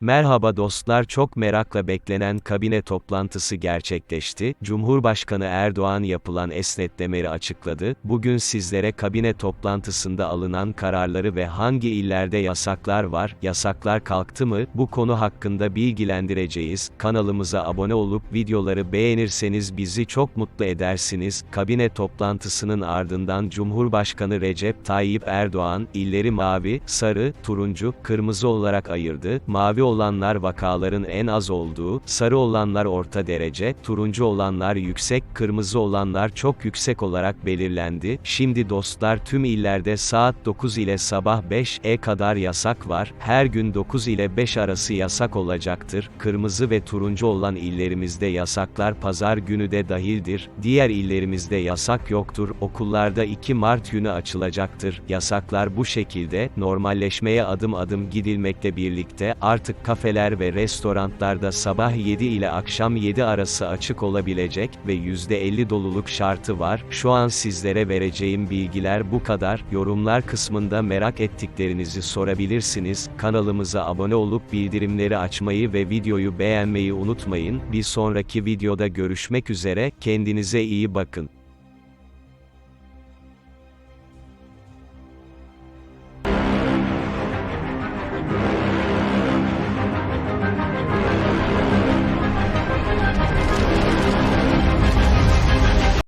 Merhaba dostlar çok merakla beklenen kabine toplantısı gerçekleşti. Cumhurbaşkanı Erdoğan yapılan esnetmeleri açıkladı. Bugün sizlere kabine toplantısında alınan kararları ve hangi illerde yasaklar var, yasaklar kalktı mı, bu konu hakkında bilgilendireceğiz. Kanalımıza abone olup videoları beğenirseniz bizi çok mutlu edersiniz. Kabine toplantısının ardından Cumhurbaşkanı Recep Tayyip Erdoğan, illeri mavi, sarı, turuncu, kırmızı olarak ayırdı. Mavi olanlar vakaların en az olduğu, sarı olanlar orta derece, turuncu olanlar yüksek, kırmızı olanlar çok yüksek olarak belirlendi. Şimdi dostlar tüm illerde saat 9 ile sabah 5'e kadar yasak var. Her gün 9 ile 5 arası yasak olacaktır. Kırmızı ve turuncu olan illerimizde yasaklar pazar günü de dahildir. Diğer illerimizde yasak yoktur. Okullarda 2 Mart günü açılacaktır. Yasaklar bu şekilde normalleşmeye adım adım gidilmekle birlikte artık kafeler ve restoranlarda sabah 7 ile akşam 7 arası açık olabilecek ve %50 doluluk şartı var. Şu an sizlere vereceğim bilgiler bu kadar. Yorumlar kısmında merak ettiklerinizi sorabilirsiniz. Kanalımıza abone olup bildirimleri açmayı ve videoyu beğenmeyi unutmayın. Bir sonraki videoda görüşmek üzere. Kendinize iyi bakın.